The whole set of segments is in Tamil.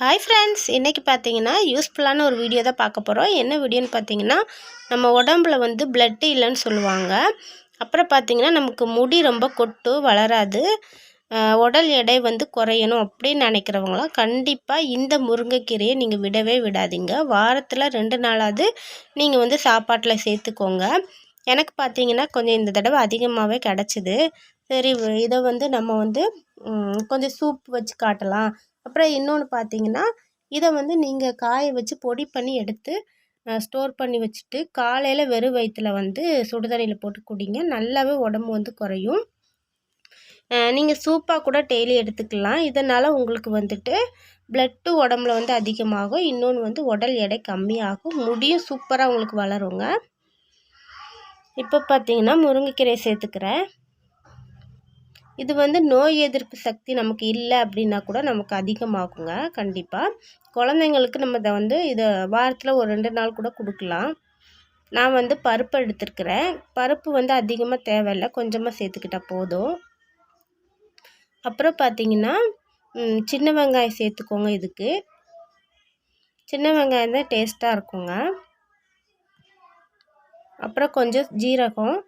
ஹாய் ஃப்ரெண்ட்ஸ் இன்றைக்கி பார்த்தீங்கன்னா யூஸ்ஃபுல்லான ஒரு வீடியோ தான் பார்க்க போகிறோம் என்ன வீடியோன்னு பார்த்தீங்கன்னா நம்ம உடம்புல வந்து பிளட்டு இல்லைன்னு சொல்லுவாங்க. அப்புறம் பார்த்தீங்கன்னா நமக்கு முடி ரொம்ப கொட்டு வளராது. உடல் எடை வந்து குறையணும் அப்படின்னு நினைக்கிறவங்களாம் கண்டிப்பாக இந்த முருங்கைக்கீரையை நீங்கள் விடவே விடாதீங்க. வாரத்தில் ரெண்டு நாளாவது நீங்கள் வந்து சாப்பாட்டில் சேர்த்துக்கோங்க. எனக்கு பார்த்தீங்கன்னா கொஞ்சம் இந்த தடவை அதிகமாகவே கிடச்சிது. சரி இதை வந்து நம்ம வந்து கொஞ்சம் சூப் வச்சு காட்டலாம். அப்புறம் இன்னொன்று பார்த்தீங்கன்னா இதை வந்து நீங்கள் காய வச்சு பொடி பண்ணி எடுத்து ஸ்டோர் பண்ணி வச்சுட்டு காலையில் வெறும் வயிற்றில் வந்து சுடுதண்ணியில் போட்டு குடிங்க. நல்லாவே உடம்பு வந்து குறையும். நீங்கள் சூப்பாக கூட டெய்லி எடுத்துக்கலாம். இதனால் உங்களுக்கு வந்துட்டு பிளட்டு உடம்புல வந்து அதிகமாகும். இன்னொன்று வந்து உடல் எடை கம்மியாகும். முடியும் சூப்பராக உங்களுக்கு வளருங்க. இப்போ பார்த்தீங்கன்னா முருங்கைக்கீரை சேர்த்துக்கிறேன். இது வந்து நோய் எதிர்ப்பு சக்தி நமக்கு இல்லை அப்படின்னா கூட நமக்கு அதிகமாகுங்க கண்டிப்பாக குழந்தைங்களுக்கு நம்ம இதை வந்து இதை வாரத்தில் ஒரு ரெண்டு நாள் கூட கொடுக்கலாம். நான் வந்து பருப்பு எடுத்துருக்கிறேன். பருப்பு வந்து அதிகமாக தேவையில்லை கொஞ்சமாக சேர்த்துக்கிட்டால் போதும். அப்புறம் பார்த்தீங்கன்னா சின்ன வெங்காயம் சேர்த்துக்கோங்க இதுக்கு. சின்ன வெங்காயம் தான் டேஸ்ட்டாக இருக்குங்க. அப்புறம் கொஞ்சம் ஜீரகம்.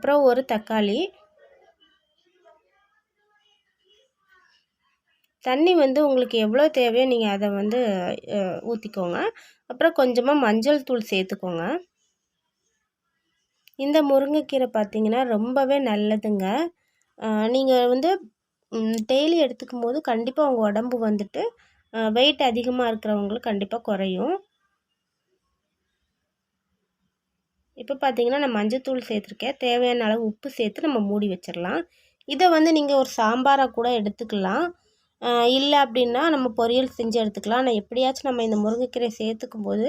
அப்புறம் ஒரு தக்காளி. தண்ணி வந்து உங்களுக்கு எவ்வளோ தேவையோ நீங்கள் அதை வந்து ஊற்றிக்கோங்க அப்புறம் கொஞ்சமாக மஞ்சள் தூள் சேர்த்துக்கோங்க. இந்த முருங்கைக்கீரை பார்த்திங்கன்னா ரொம்பவே நல்லதுங்க. நீங்கள் வந்து டெய்லி எடுத்துக்கும் போது கண்டிப்பாக உங்கள் உடம்பு வந்துட்டு வெயிட் அதிகமாக இருக்கிறவங்களுக்கு கண்டிப்பாக குறையும். இப்போ பார்த்தீங்கன்னா நான் மஞ்சத்தூள் சேர்த்துருக்கேன். தேவையான அளவு உப்பு சேர்த்து நம்ம மூடி வச்சிடலாம். இதை வந்து நீங்கள் ஒரு சாம்பாராக கூட எடுத்துக்கலாம். இல்லை அப்படின்னா நம்ம பொரியல் செஞ்சு எடுத்துக்கலாம். ஆனால் எப்படியாச்சும் நம்ம இந்த முருங்கைக்கீரை சேர்த்துக்கும் போது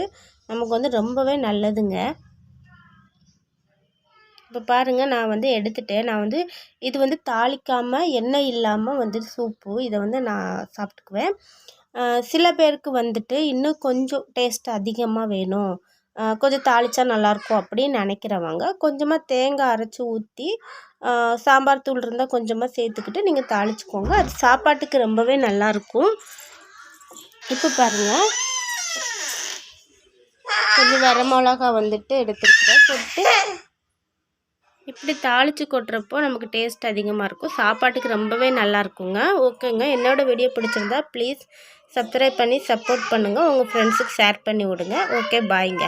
நமக்கு வந்து ரொம்பவே நல்லதுங்க. இப்போ பாருங்கள் நான் வந்து எடுத்துட்டேன். நான் வந்து இது வந்து தாளிக்காமல் எண்ணெய் இல்லாமல் வந்து சூப்பு. இதை வந்து நான் சாப்பிட்டுக்குவேன். சில பேருக்கு வந்துட்டு இன்னும் கொஞ்சம் டேஸ்ட் அதிகமாக வேணும். கொஞ்சம் தாளித்தா நல்லாயிருக்கும் அப்படின்னு நினைக்கிறவங்க கொஞ்சமாக தேங்காய் அரைச்சி ஊற்றி சாம்பார் தூள் இருந்தால் கொஞ்சமாக சேர்த்துக்கிட்டு நீங்கள் தாளிச்சுக்கோங்க. அது சாப்பாட்டுக்கு ரொம்பவே நல்லாயிருக்கும் இப்போ பாருங்கள் கொஞ்சம் வர மிளகா வந்துட்டு எடுத்துருக்குறேன். போட்டு இப்படி தாளித்து கொட்டுறப்போ நமக்கு டேஸ்ட் அதிகமாக இருக்கும். சாப்பாட்டுக்கு ரொம்பவே நல்லா இருக்குங்க ஓகேங்க. என்னோட வீடியோ பிடிச்சிருந்தா ப்ளீஸ் சப்ஸ்கிரைப் பண்ணி சப்போர்ட் பண்ணுங்கள் உங்கள் ஃப்ரெண்ட்ஸுக்கு ஷேர் பண்ணி விடுங்க. ஓகே பாய்ங்க